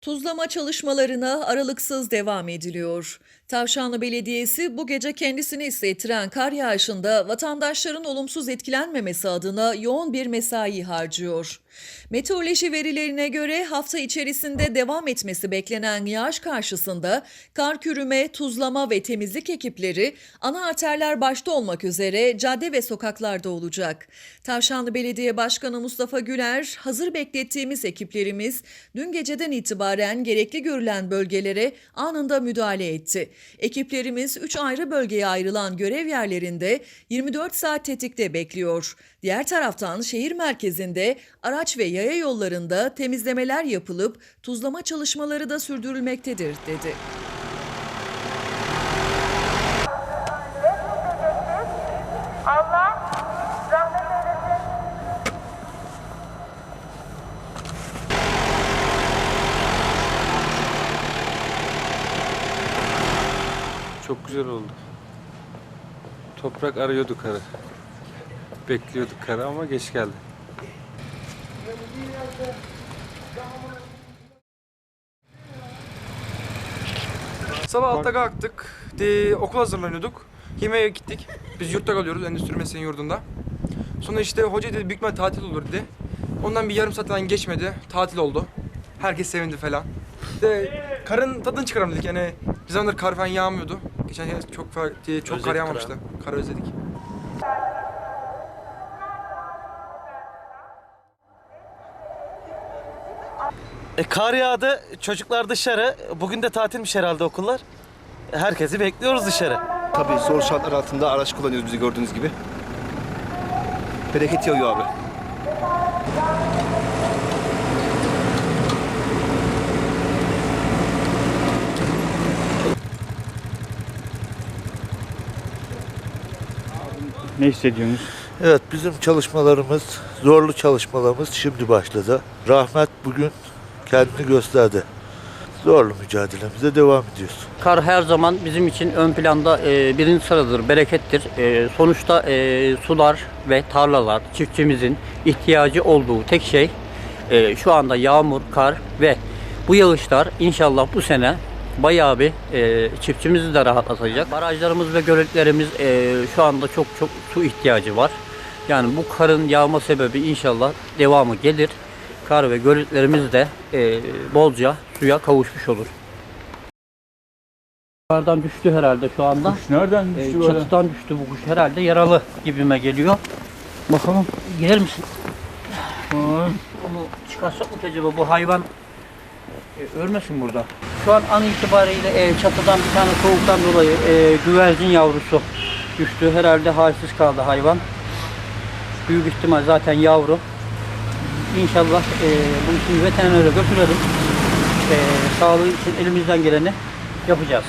Tuzlama çalışmalarına aralıksız devam ediliyor. Tavşanlı Belediyesi bu gece kendisini hissettiren kar yağışında vatandaşların olumsuz etkilenmemesi adına yoğun bir mesai harcıyor. Meteoroloji verilerine göre hafta içerisinde devam etmesi beklenen yağış karşısında kar kürüme, tuzlama ve temizlik ekipleri ana arterler başta olmak üzere cadde ve sokaklarda olacak. Tavşanlı Belediye Başkanı Mustafa Güler, hazır beklettiğimiz ekiplerimiz dün geceden itibaren gerekli görülen bölgelere anında müdahale etti. Ekiplerimiz 3 ayrı bölgeye ayrılan görev yerlerinde 24 saat tetikte bekliyor. Diğer taraftan şehir merkezinde araç ve yaya yollarında temizlemeler yapılıp tuzlama çalışmaları da sürdürülmektedir dedi. Çok güzel oldu. Toprak arıyordu karı. Bekliyorduk karı ama geç geldi. Sabah altta kalktık. De, okul hazırlanıyorduk. Yemeğe gittik. Biz yurtta kalıyoruz endüstri mesleğin yurdunda. Sonra işte hoca dedi büyük tatil olur dedi. Ondan bir yarım saat falan geçmedi. Tatil oldu. Herkes sevindi falan. De, karın tadını çıkaralım dedik yani. Bir zamandır kar falan yağmıyordu. Geçen sene çok diye çok kar Özledik yağmamıştı. Kar özledik. E, kar yağdı, çocuklar dışarı. Bugün de tatilmiş herhalde okullar. Herkesi bekliyoruz dışarı. Tabii zor şartlar altında araç kullanıyoruz bizi gördüğünüz gibi. Bereket yağıyor abi. Ne hissediyorsunuz? Evet bizim çalışmalarımız, zorlu çalışmalarımız şimdi başladı. Rahmet bugün kendini gösterdi. Zorlu mücadelemize devam ediyoruz. Kar her zaman bizim için ön planda e, birinci sıradır, berekettir. E, sonuçta e, sular ve tarlalar çiftçimizin ihtiyacı olduğu tek şey e, şu anda yağmur, kar ve bu yağışlar inşallah bu sene bayağı bir e, çiftçimizi de rahatlatacak. Barajlarımız ve göletlerimiz e, şu anda çok çok su ihtiyacı var. Yani bu karın yağma sebebi inşallah devamı gelir. Kar ve göletlerimiz de e, bolca suya kavuşmuş olur. Yukarıdan düştü herhalde şu anda. Kuş nereden Ee, düştü böyle? çatıdan düştü bu kuş herhalde yaralı gibime geliyor. Bakalım gelir misin? Onu çıkarsak mı acaba bu hayvan e, ölmesin burada. Şu an an itibariyle e, çatıdan bir tane soğuktan dolayı e, güvercin yavrusu düştü. Herhalde halsiz kaldı hayvan. Büyük ihtimal zaten yavru. İnşallah e, bunu şimdi veterinere götürelim. E, sağlığı için elimizden geleni yapacağız.